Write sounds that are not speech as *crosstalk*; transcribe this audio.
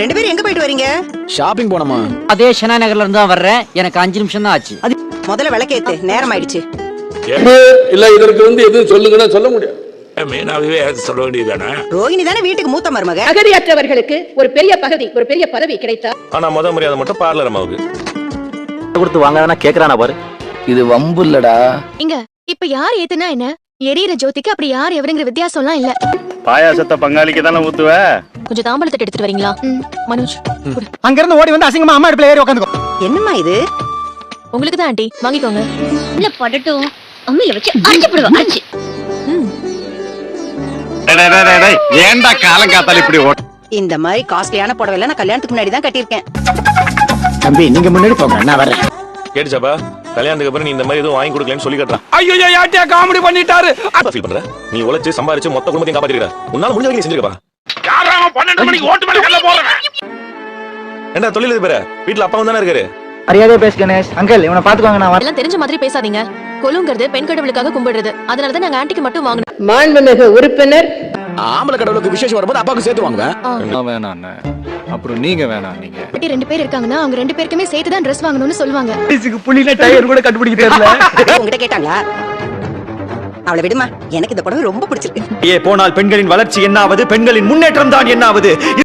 ரெண்டு பேரும் எங்க போயிட்டு வரீங்க? ஷாப்பிங் போனோமா? அதே ஷனா நகர்ல இருந்து தான் வர்றேன். எனக்கு அஞ்சு நிமிஷம் தான் ஆச்சு. முதல்ல விளக்கேத்து நேரம் ஆயிடுச்சு. இல்ல இதற்கு வந்து எதுவும் சொல்லுங்கன்னா சொல்ல முடியாது. மீனாவே சொல்ல வேண்டியதானே ரோகிணி தானே வீட்டுக்கு மூத்த மருமக? அகதியற்றவர்களுக்கு ஒரு பெரிய பகுதி ஒரு பெரிய பதவி கிடைத்தால் ஆனா முத மரியாதை மட்டும் பார்லர் அம்மாவுக்கு. கொடுத்து வாங்க கேக்குறானா பாரு. இது வம்பு இல்லடா. இங்க இப்ப யார் ஏத்துனா என்ன? எரியற ஜோதிக்கு அப்படி யார் எவருங்கிற வித்தியாசம்லாம் இல்ல. பாயாசத்தை பங்காளிக்கு தானே ஊத்துவ? கொஞ்சம் தாம்பழத்தை எடுத்துட்டு வரீங்களா? மனோஜ் கொடு. அங்க இருந்து ஓடி வந்து அசிங்கமா அம்மா அடுப்புல ஏறி உட்காந்துக்கோ என்னம்மா இது? உங்களுக்கு தான் ஆண்டி? வாங்கிக்கோங்க. இல்ல படட்டும். அம்மியில வச்சு அரைச்சு அரைச்சு. ஏன்டா காலம் காத்தால இப்படி ஓட்ட இந்த மாதிரி காஸ்ட்லியான புடவை எல்லாம் நான் கல்யாணத்துக்கு முன்னாடி தான் கட்டியிருக்கேன். தம்பி நீங்க முன்னாடி போங்க நான் வரேன் கேட்டுச்சாப்பா கல்யாணத்துக்கு அப்புறம் நீ இந்த மாதிரி எதுவும் வாங்கி கொடுக்கலன்னு சொல்லி கட்டுறான் ஐயோ யார்ட்டியா காமெடி பண்ணிட்டாரு? ஃபீல் பண்ற? நீ உழைச்சு சம்பாரிச்சு மொத்த குடும்பத்தையும் காப்பாத்திருக்க உன்னால முடிஞ்ச வரைக்கும் செஞ்சிருக்கப்பா. யாராவது பன்னெண்டு மணிக்கு ஓட்டு மேல கல்ல போறேன் என்ன தொழில் பேர? வீட்டுல அப்பா தானே இருக்காரு. மரியாதையா பேசு கணேஷ். அங்கிள் இவனை பாத்துக்கோங்க நான் எல்லாம் தெரிஞ்ச மாதிரி பேசாதீங்க. கொலுங்கிறது பெண் கடவுளுக்காக கும்பிடுறது. அதனாலதான் நாங்க ஆண்டிக்கு மட்டும் வாங்கினோம். மாண்புமிகு உறுப்பினர் ஆம்பளை கடவுளுக்கு விசேஷம் வரும்போது அப்பாவுக்கு சேர்த்து வாங்குவேன் வேணாம் அப்புறம் நீங்க வேணாம் நீங்க. பாட்டி ரெண்டு பேர் இருக்காங்கன்னா அவங்க ரெண்டு பேருக்குமே சேர்த்து தான் ட்ரெஸ் வாங்கணும்னு சொல்லுவாங்க. புள்ளில டயர் கூட கண்டுபிடிக்க *laughs* தெரியல. உங்ககிட்ட கேட்டாங்களா? அவளை விடுமா எனக்கு இந்த புடவை ரொம்ப பிடிச்சிருக்கு. ஏ போனால் பெண்களின் வளர்ச்சி என்னாவது? பெண்களின் முன்னேற்றம் தான் என்னாவது?